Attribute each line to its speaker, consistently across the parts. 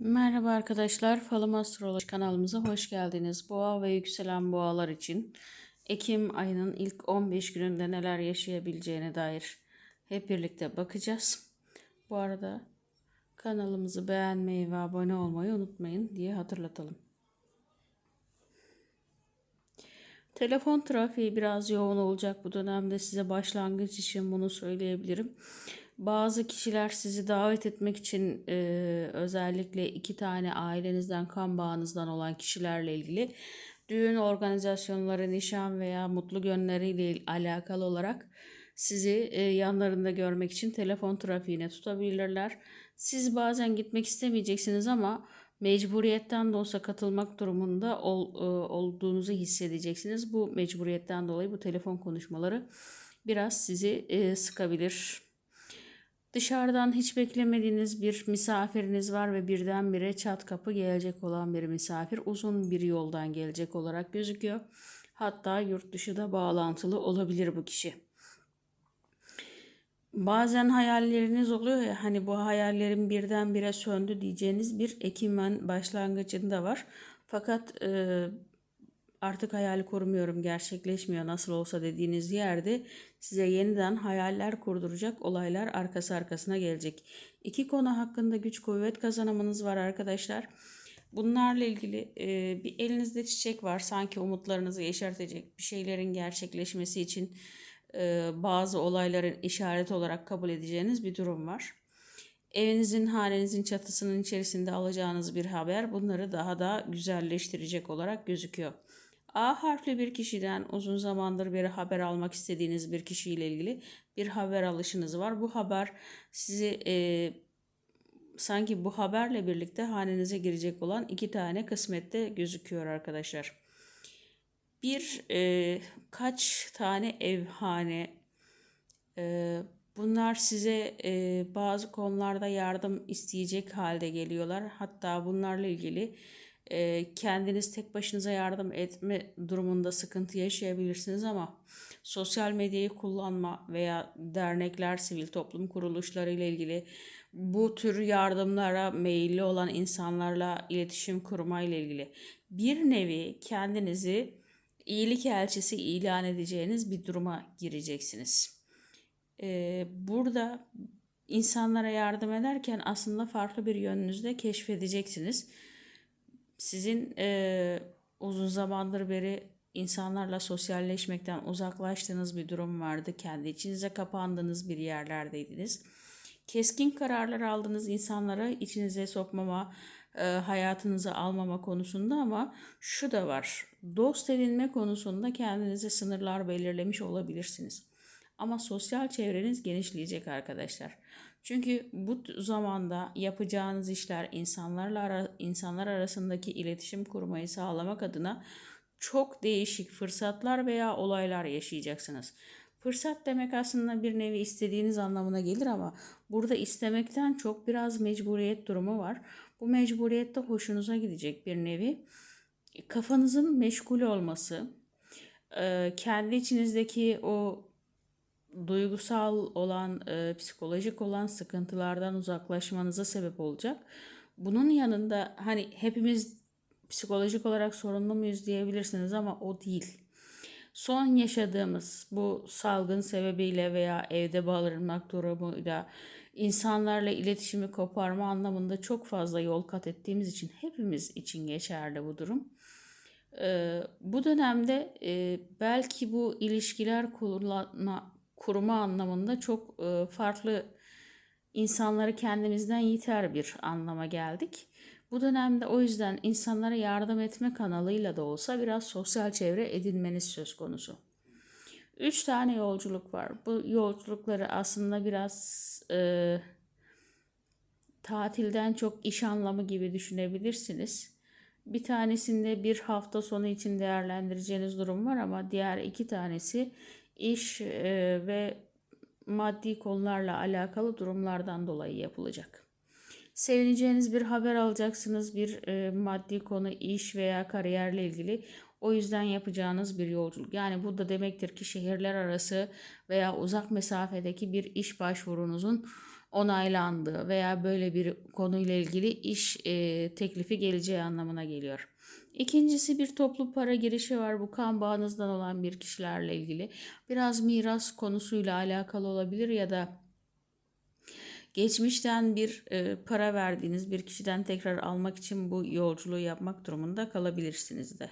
Speaker 1: Merhaba arkadaşlar, Falım Astroloji kanalımıza hoş geldiniz. Boğa ve yükselen boğalar için Ekim ayının ilk 15 gününde neler yaşayabileceğine dair hep birlikte bakacağız. Bu arada kanalımızı beğenmeyi ve abone olmayı unutmayın diye hatırlatalım. Telefon trafiği biraz yoğun olacak bu dönemde size başlangıç için bunu söyleyebilirim. Bazı kişiler sizi davet etmek için e, özellikle iki tane ailenizden kan bağınızdan olan kişilerle ilgili düğün organizasyonları, nişan veya mutlu günleriyle alakalı olarak sizi e, yanlarında görmek için telefon trafiğine tutabilirler. Siz bazen gitmek istemeyeceksiniz ama mecburiyetten de olsa katılmak durumunda ol, e, olduğunuzu hissedeceksiniz. Bu mecburiyetten dolayı bu telefon konuşmaları biraz sizi e, sıkabilir. Dışarıdan hiç beklemediğiniz bir misafiriniz var ve birdenbire çat kapı gelecek olan bir misafir uzun bir yoldan gelecek olarak gözüküyor. Hatta yurt dışı da bağlantılı olabilir bu kişi. Bazen hayalleriniz oluyor ya hani bu hayallerin birdenbire söndü diyeceğiniz bir Ekim ayın başlangıcında var. Fakat e, artık hayal kurmuyorum gerçekleşmiyor nasıl olsa dediğiniz yerde size yeniden hayaller kurduracak olaylar arkası arkasına gelecek. İki konu hakkında güç kuvvet kazanımınız var arkadaşlar. Bunlarla ilgili e, bir elinizde çiçek var sanki umutlarınızı yeşertecek bir şeylerin gerçekleşmesi için e, bazı olayların işaret olarak kabul edeceğiniz bir durum var. Evinizin, hanenizin çatısının içerisinde alacağınız bir haber bunları daha da güzelleştirecek olarak gözüküyor. A harfli bir kişiden uzun zamandır beri haber almak istediğiniz bir kişiyle ilgili bir haber alışınız var. Bu haber sizi e, sanki bu haberle birlikte hanenize girecek olan iki tane kısmette gözüküyor arkadaşlar. Bir e, kaç tane ev hane e, bunlar size e, bazı konularda yardım isteyecek halde geliyorlar. Hatta bunlarla ilgili e, kendiniz tek başınıza yardım etme durumunda sıkıntı yaşayabilirsiniz ama sosyal medyayı kullanma veya dernekler, sivil toplum kuruluşları ile ilgili bu tür yardımlara meyilli olan insanlarla iletişim kurma ile ilgili bir nevi kendinizi iyilik elçisi ilan edeceğiniz bir duruma gireceksiniz. Ee, burada insanlara yardım ederken aslında farklı bir yönünüzde keşfedeceksiniz sizin e, uzun zamandır beri insanlarla sosyalleşmekten uzaklaştığınız bir durum vardı. Kendi içinize kapandığınız bir yerlerdeydiniz. Keskin kararlar aldığınız insanlara içinize sokmama, e, hayatınıza almama konusunda ama şu da var. Dost edinme konusunda kendinize sınırlar belirlemiş olabilirsiniz. Ama sosyal çevreniz genişleyecek arkadaşlar. Çünkü bu zamanda yapacağınız işler insanlarla ara, insanlar arasındaki iletişim kurmayı sağlamak adına çok değişik fırsatlar veya olaylar yaşayacaksınız. Fırsat demek aslında bir nevi istediğiniz anlamına gelir ama burada istemekten çok biraz mecburiyet durumu var. Bu mecburiyette hoşunuza gidecek bir nevi. Kafanızın meşgul olması, kendi içinizdeki o duygusal olan, e, psikolojik olan sıkıntılardan uzaklaşmanıza sebep olacak. Bunun yanında hani hepimiz psikolojik olarak sorunlu muyuz diyebilirsiniz ama o değil. Son yaşadığımız bu salgın sebebiyle veya evde barınmak durumuyla insanlarla iletişimi koparma anlamında çok fazla yol kat ettiğimiz için hepimiz için geçerli bu durum. Ee, bu dönemde e, belki bu ilişkiler kurulma, kuruma anlamında çok e, farklı insanları kendimizden yiter bir anlama geldik. Bu dönemde o yüzden insanlara yardım etme kanalıyla da olsa biraz sosyal çevre edinmeniz söz konusu. Üç tane yolculuk var. Bu yolculukları aslında biraz e, tatilden çok iş anlamı gibi düşünebilirsiniz. Bir tanesinde bir hafta sonu için değerlendireceğiniz durum var ama diğer iki tanesi iş e, ve maddi konularla alakalı durumlardan dolayı yapılacak. Sevineceğiniz bir haber alacaksınız. Bir e, maddi konu, iş veya kariyerle ilgili. O yüzden yapacağınız bir yolculuk. Yani bu da demektir ki şehirler arası veya uzak mesafedeki bir iş başvurunuzun onaylandığı veya böyle bir konuyla ilgili iş e, teklifi geleceği anlamına geliyor. İkincisi bir toplu para girişi var. Bu kan bağınızdan olan bir kişilerle ilgili. Biraz miras konusuyla alakalı olabilir ya da geçmişten bir e, para verdiğiniz bir kişiden tekrar almak için bu yolculuğu yapmak durumunda kalabilirsiniz de.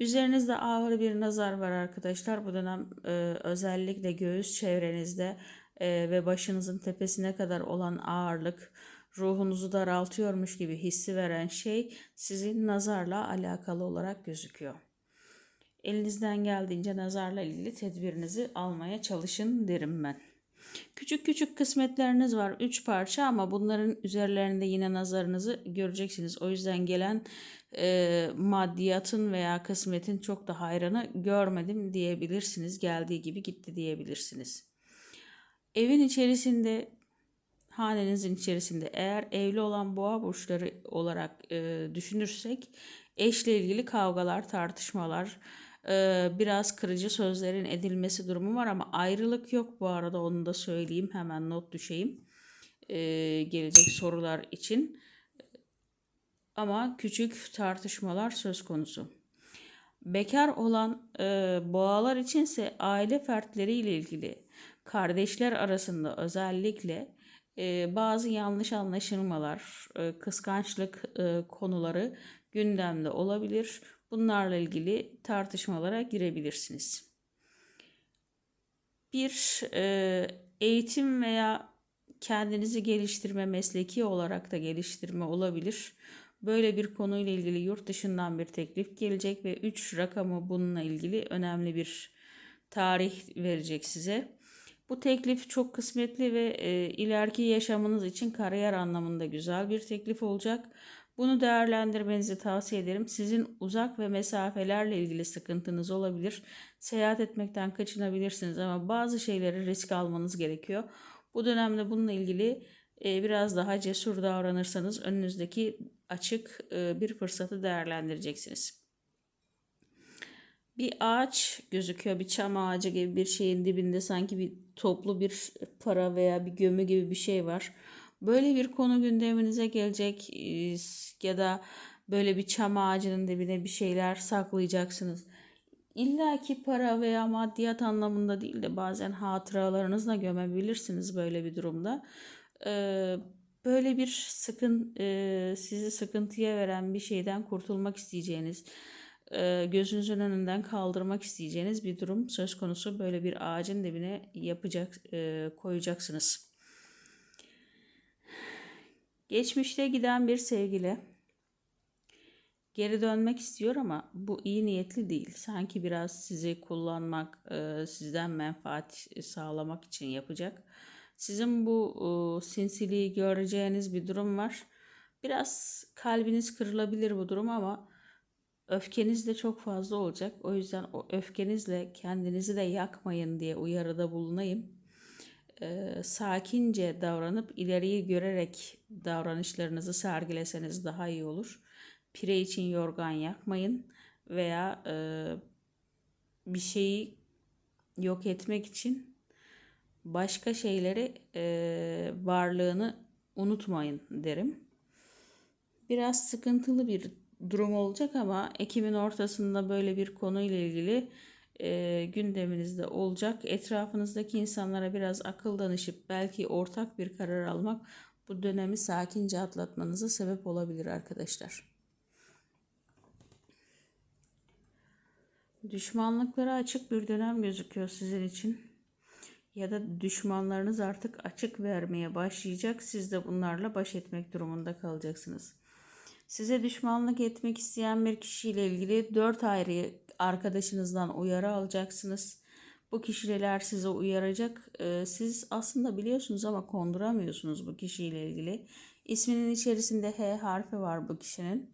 Speaker 1: Üzerinizde ağır bir nazar var arkadaşlar. Bu dönem e, özellikle göğüs çevrenizde e, ve başınızın tepesine kadar olan ağırlık ruhunuzu daraltıyormuş gibi hissi veren şey sizin nazarla alakalı olarak gözüküyor. Elinizden geldiğince nazarla ilgili tedbirinizi almaya çalışın derim ben. Küçük küçük kısmetleriniz var. Üç parça ama bunların üzerlerinde yine nazarınızı göreceksiniz. O yüzden gelen e, maddiyatın veya kısmetin çok da hayranı görmedim diyebilirsiniz. Geldiği gibi gitti diyebilirsiniz. Evin içerisinde hanenizin içerisinde eğer evli olan boğa burçları olarak e, düşünürsek eşle ilgili kavgalar, tartışmalar, e, biraz kırıcı sözlerin edilmesi durumu var ama ayrılık yok bu arada onu da söyleyeyim hemen not düşeyim e, gelecek sorular için ama küçük tartışmalar söz konusu. Bekar olan e, boğalar içinse aile fertleriyle ilgili kardeşler arasında özellikle bazı yanlış anlaşılmalar, kıskançlık konuları gündemde olabilir. Bunlarla ilgili tartışmalara girebilirsiniz. Bir eğitim veya kendinizi geliştirme, mesleki olarak da geliştirme olabilir. Böyle bir konuyla ilgili yurt dışından bir teklif gelecek ve 3 rakamı bununla ilgili önemli bir tarih verecek size. Bu teklif çok kısmetli ve e, ileriki yaşamınız için kariyer anlamında güzel bir teklif olacak. Bunu değerlendirmenizi tavsiye ederim. Sizin uzak ve mesafelerle ilgili sıkıntınız olabilir. Seyahat etmekten kaçınabilirsiniz ama bazı şeyleri risk almanız gerekiyor. Bu dönemde bununla ilgili e, biraz daha cesur davranırsanız önünüzdeki açık e, bir fırsatı değerlendireceksiniz. Bir ağaç gözüküyor, bir çam ağacı gibi bir şeyin dibinde sanki bir toplu bir para veya bir gömü gibi bir şey var. Böyle bir konu gündeminize gelecek e, ya da böyle bir çam ağacının dibine bir şeyler saklayacaksınız. İlla ki para veya maddiyat anlamında değil de bazen hatıralarınızla gömebilirsiniz böyle bir durumda. Ee, böyle bir sıkın e, sizi sıkıntıya veren bir şeyden kurtulmak isteyeceğiniz e, gözünüzün önünden kaldırmak isteyeceğiniz bir durum söz konusu. Böyle bir ağacın dibine yapacak e, koyacaksınız. Geçmişte giden bir sevgili geri dönmek istiyor ama bu iyi niyetli değil. Sanki biraz sizi kullanmak, e, sizden menfaat sağlamak için yapacak. Sizin bu sinsiliği göreceğiniz bir durum var. Biraz kalbiniz kırılabilir bu durum ama Öfkeniz de çok fazla olacak. O yüzden o öfkenizle kendinizi de yakmayın diye uyarıda bulunayım. Ee, sakince davranıp ileriyi görerek davranışlarınızı sergileseniz daha iyi olur. Pire için yorgan yakmayın veya e, bir şeyi yok etmek için başka şeyleri e, varlığını unutmayın derim. Biraz sıkıntılı bir durum olacak ama Ekim'in ortasında böyle bir konuyla ilgili e, gündeminizde olacak. Etrafınızdaki insanlara biraz akıl danışıp belki ortak bir karar almak bu dönemi sakince atlatmanıza sebep olabilir arkadaşlar. Düşmanlıklara açık bir dönem gözüküyor sizin için. Ya da düşmanlarınız artık açık vermeye başlayacak. Siz de bunlarla baş etmek durumunda kalacaksınız. Size düşmanlık etmek isteyen bir kişiyle ilgili dört ayrı arkadaşınızdan uyarı alacaksınız. Bu kişiler size uyaracak. Ee, siz aslında biliyorsunuz ama konduramıyorsunuz bu kişiyle ilgili. İsminin içerisinde H harfi var bu kişinin.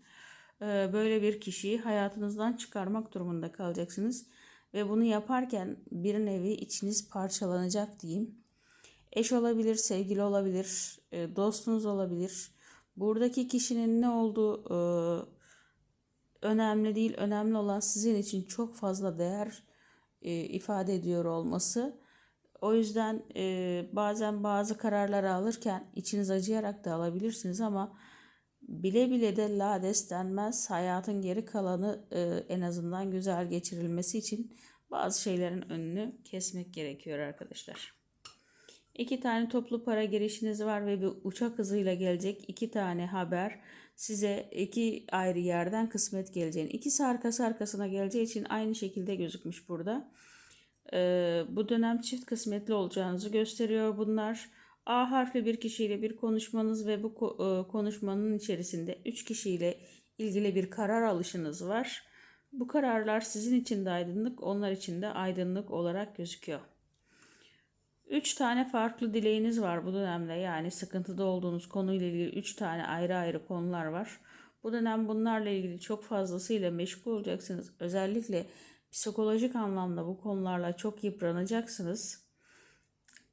Speaker 1: Ee, böyle bir kişiyi hayatınızdan çıkarmak durumunda kalacaksınız. Ve bunu yaparken bir nevi içiniz parçalanacak diyeyim. Eş olabilir, sevgili olabilir, e, dostunuz olabilir Buradaki kişinin ne olduğu e, önemli değil. Önemli olan sizin için çok fazla değer e, ifade ediyor olması. O yüzden e, bazen bazı kararları alırken içiniz acıyarak da alabilirsiniz ama bile bile de lades denmez. Hayatın geri kalanı en azından güzel geçirilmesi için bazı şeylerin önünü kesmek gerekiyor arkadaşlar. İki tane toplu para girişiniz var ve bir uçak hızıyla gelecek iki tane haber size iki ayrı yerden kısmet geleceğini. İkisi arkası arkasına geleceği için aynı şekilde gözükmüş burada. Ee, bu dönem çift kısmetli olacağınızı gösteriyor bunlar. A harfi bir kişiyle bir konuşmanız ve bu e, konuşmanın içerisinde üç kişiyle ilgili bir karar alışınız var. Bu kararlar sizin için de aydınlık, onlar için de aydınlık olarak gözüküyor. Üç tane farklı dileğiniz var bu dönemde. Yani sıkıntıda olduğunuz konuyla ilgili üç tane ayrı ayrı konular var. Bu dönem bunlarla ilgili çok fazlasıyla meşgul olacaksınız. Özellikle psikolojik anlamda bu konularla çok yıpranacaksınız.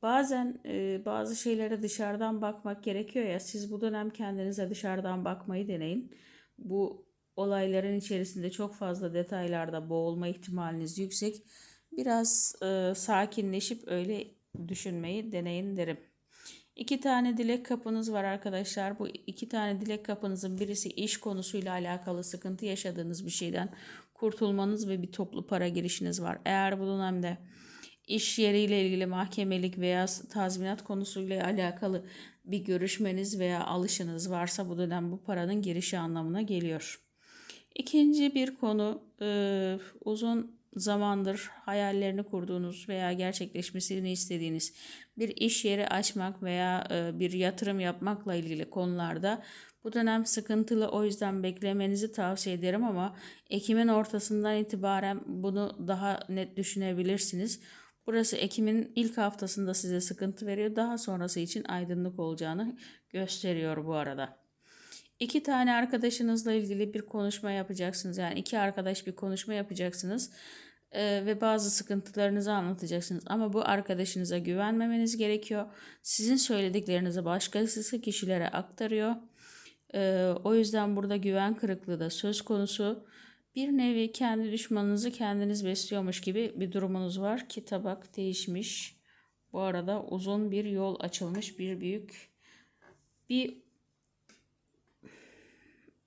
Speaker 1: Bazen e, bazı şeylere dışarıdan bakmak gerekiyor ya. Siz bu dönem kendinize dışarıdan bakmayı deneyin. Bu olayların içerisinde çok fazla detaylarda boğulma ihtimaliniz yüksek. Biraz e, sakinleşip öyle düşünmeyi deneyin derim. İki tane dilek kapınız var arkadaşlar. Bu iki tane dilek kapınızın birisi iş konusuyla alakalı sıkıntı yaşadığınız bir şeyden kurtulmanız ve bir toplu para girişiniz var. Eğer bu dönemde iş yeriyle ilgili mahkemelik veya tazminat konusuyla alakalı bir görüşmeniz veya alışınız varsa bu dönem bu paranın girişi anlamına geliyor. İkinci bir konu uzun zamandır hayallerini kurduğunuz veya gerçekleşmesini istediğiniz bir iş yeri açmak veya e, bir yatırım yapmakla ilgili konularda bu dönem sıkıntılı o yüzden beklemenizi tavsiye ederim ama Ekim'in ortasından itibaren bunu daha net düşünebilirsiniz. Burası Ekim'in ilk haftasında size sıkıntı veriyor. Daha sonrası için aydınlık olacağını gösteriyor bu arada. İki tane arkadaşınızla ilgili bir konuşma yapacaksınız. Yani iki arkadaş bir konuşma yapacaksınız ee, ve bazı sıkıntılarınızı anlatacaksınız. Ama bu arkadaşınıza güvenmemeniz gerekiyor. Sizin söylediklerinizi başkası kişilere aktarıyor. Ee, o yüzden burada güven kırıklığı da söz konusu. Bir nevi kendi düşmanınızı kendiniz besliyormuş gibi bir durumunuz var ki tabak değişmiş. Bu arada uzun bir yol açılmış bir büyük bir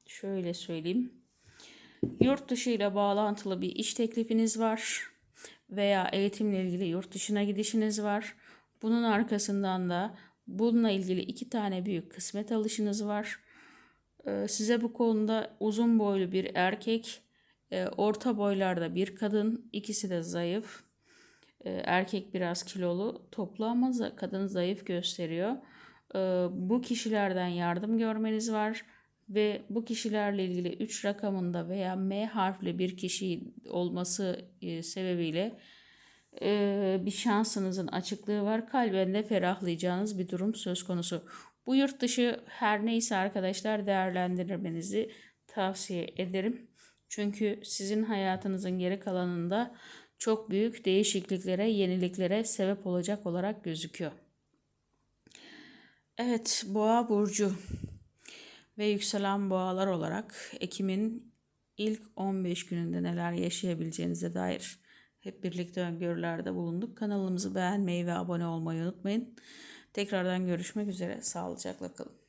Speaker 1: şöyle söyleyeyim. Yurt dışı ile bağlantılı bir iş teklifiniz var veya eğitimle ilgili yurt dışına gidişiniz var. Bunun arkasından da bununla ilgili iki tane büyük kısmet alışınız var. Ee, size bu konuda uzun boylu bir erkek, e, orta boylarda bir kadın, ikisi de zayıf. Ee, erkek biraz kilolu, toplu ama kadın zayıf gösteriyor. Ee, bu kişilerden yardım görmeniz var ve bu kişilerle ilgili 3 rakamında veya M harfli bir kişi olması e, sebebiyle e, bir şansınızın açıklığı var. Kalben de ferahlayacağınız bir durum söz konusu. Bu yurt dışı her neyse arkadaşlar değerlendirmenizi tavsiye ederim. Çünkü sizin hayatınızın geri kalanında çok büyük değişikliklere, yeniliklere sebep olacak olarak gözüküyor. Evet, Boğa burcu ve yükselen boğalar olarak Ekim'in ilk 15 gününde neler yaşayabileceğinize dair hep birlikte öngörülerde bulunduk. Kanalımızı beğenmeyi ve abone olmayı unutmayın. Tekrardan görüşmek üzere. Sağlıcakla kalın.